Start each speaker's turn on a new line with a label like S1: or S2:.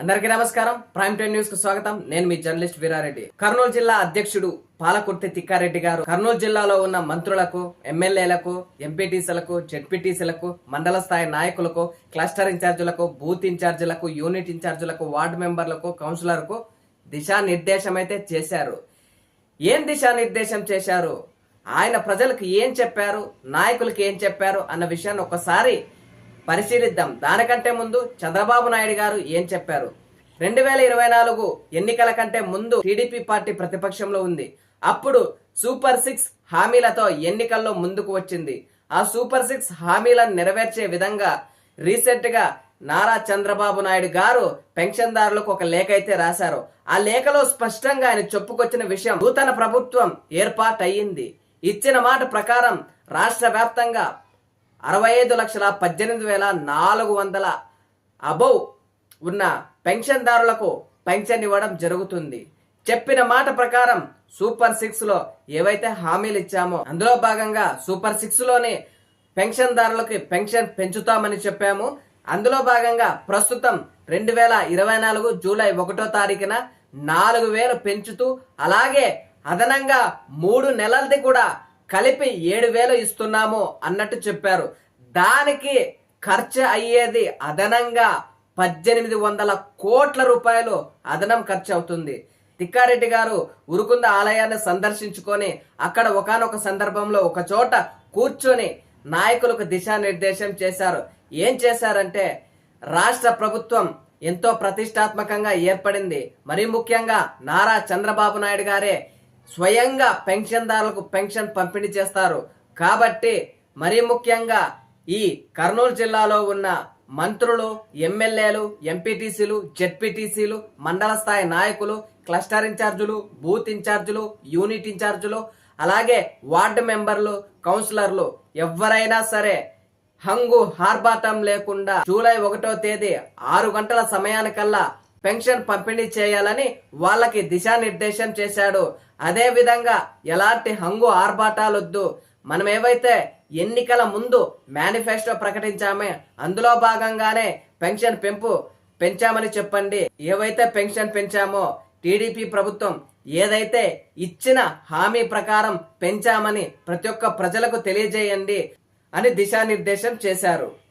S1: అందరికీ నమస్కారం. Prime time న్యూస్కు స్వాగతం. నేను మీ జర్నలిస్ట్ వీరారెడ్డి. కర్నూలు జిల్లా అధ్యక్షుడు పాలకుర్తి తిక్కారెడ్డి గారు. కర్నూలు జిల్లాలో ఉన్న మంత్రులకు ఎమ్మెల్యేలకు ఎంపీటీసీలకు జెడ్పీటీసీలకు మండల స్థాయి నాయకులకు క్లస్టర్ ఇన్ఛార్జీలకు బూత్ ఇన్ఛార్జీలకు యూనిట్ ఇన్ఛార్జీలకు వార్డు మెంబర్లకు కౌన్సిలర్కు దిశానిర్దేశం అయితే చేశారు. ఏం దిశానిర్దేశం చేశారు? ఆయన ప్రజలకు ఏం చెప్పారు? నాయకులకు ఏం చెప్పారు? అన్న విషయాన్ని ఒకసారి పరిశీలిద్దాం. దానికంటే ముందు చంద్రబాబు నాయుడు గారు ఏం చెప్పారు? రెండు వేల ఇరవై నాలుగు ఎన్నికల కంటే ముందు టీడీపీ పార్టీ ప్రతిపక్షంలో ఉంది. అప్పుడు సూపర్ సిక్స్ హామీలతో ఎన్నికల్లో ముందుకు వచ్చింది. ఆ సూపర్ సిక్స్ హామీలను నెరవేర్చే విధంగా రీసెంట్గా నారా చంద్రబాబు నాయుడు గారు పెన్షన్దారులకు ఒక లేఖ అయితే రాశారు. ఆ లేఖలో స్పష్టంగా ఆయన చెప్పుకొచ్చిన విషయం నూతన ప్రభుత్వం ఏర్పాటయ్యింది. ఇచ్చిన మాట ప్రకారం రాష్ట్ర వ్యాప్తంగా అరవై ఐదు లక్షల పద్దెనిమిది వేల నాలుగు వందల అబౌవ్ ఉన్న పెన్షన్దారులకు పెన్షన్ ఇవ్వడం జరుగుతుంది. చెప్పిన మాట ప్రకారం సూపర్ సిక్స్లో ఏవైతే హామీలు ఇచ్చామో అందులో భాగంగా సూపర్ సిక్స్లోనే పెన్షన్దారులకి పెన్షన్ పెంచుతామని చెప్పాము. అందులో భాగంగా ప్రస్తుతం రెండు వేల ఇరవై నాలుగు జూలై ఒకటో తారీఖున నాలుగు వేలు పెంచుతూ అలాగే అదనంగా మూడు నెలలది కూడా కలిపి ఏడు వేలు ఇస్తున్నాము అన్నట్టు చెప్పారు. దానికి ఖర్చు అయ్యేది అదనంగా పద్దెనిమిది వందల కోట్ల రూపాయలు అదనం ఖర్చు అవుతుంది. తిక్కారెడ్డి గారు ఉరుకుంద ఆలయాన్ని సందర్శించుకొని అక్కడ ఒకనొక సందర్భంలో ఒక చోట కూర్చొని నాయకులకు దిశానిర్దేశం చేశారు. ఏం చేశారంటే రాష్ట్ర ప్రభుత్వం ఎంతో ప్రతిష్టాత్మకంగా ఏర్పడింది. మరీ ముఖ్యంగా నారా చంద్రబాబు నాయుడు గారే స్వయంగా పెన్షన్దారులకు పెన్షన్ పంపిణీ చేస్తారు. కాబట్టి మరీ ముఖ్యంగా ఈ కర్నూలు జిల్లాలో ఉన్న మంత్రులు ఎమ్మెల్యేలు ఎంపీటీసీలు జెడ్పీటీసీలు మండల స్థాయి నాయకులు క్లస్టర్ ఇన్ఛార్జులు బూత్ ఇన్ఛార్జులు యూనిట్ ఇన్ఛార్జులు అలాగే వార్డు మెంబర్లు కౌన్సిలర్లు ఎవరైనా సరే హంగు హార్బాటం లేకుండా జూలై ఒకటో తేదీ ఆరు గంటల సమయానికల్లా పెన్షన్ పంపిణీ చేయాలని వాళ్ళకి దిశానిర్దేశం చేశాడు అదే విధంగా ఎలాంటి హంగు ఆర్భాటాలొద్దు. మనం ఏవైతే ఎన్నికల ముందు మేనిఫెస్టో ప్రకటించామే అందులో భాగంగానే పెన్షన్ పెంపు పెంచామని చెప్పండి. ఏవైతే పెన్షన్ పెంచామో టీడీపీ ప్రభుత్వం ఏదైతే ఇచ్చిన హామీ ప్రకారం పెంచామని ప్రతి ఒక్క ప్రజలకు తెలియజేయండి అని దిశానిర్దేశం చేశారు.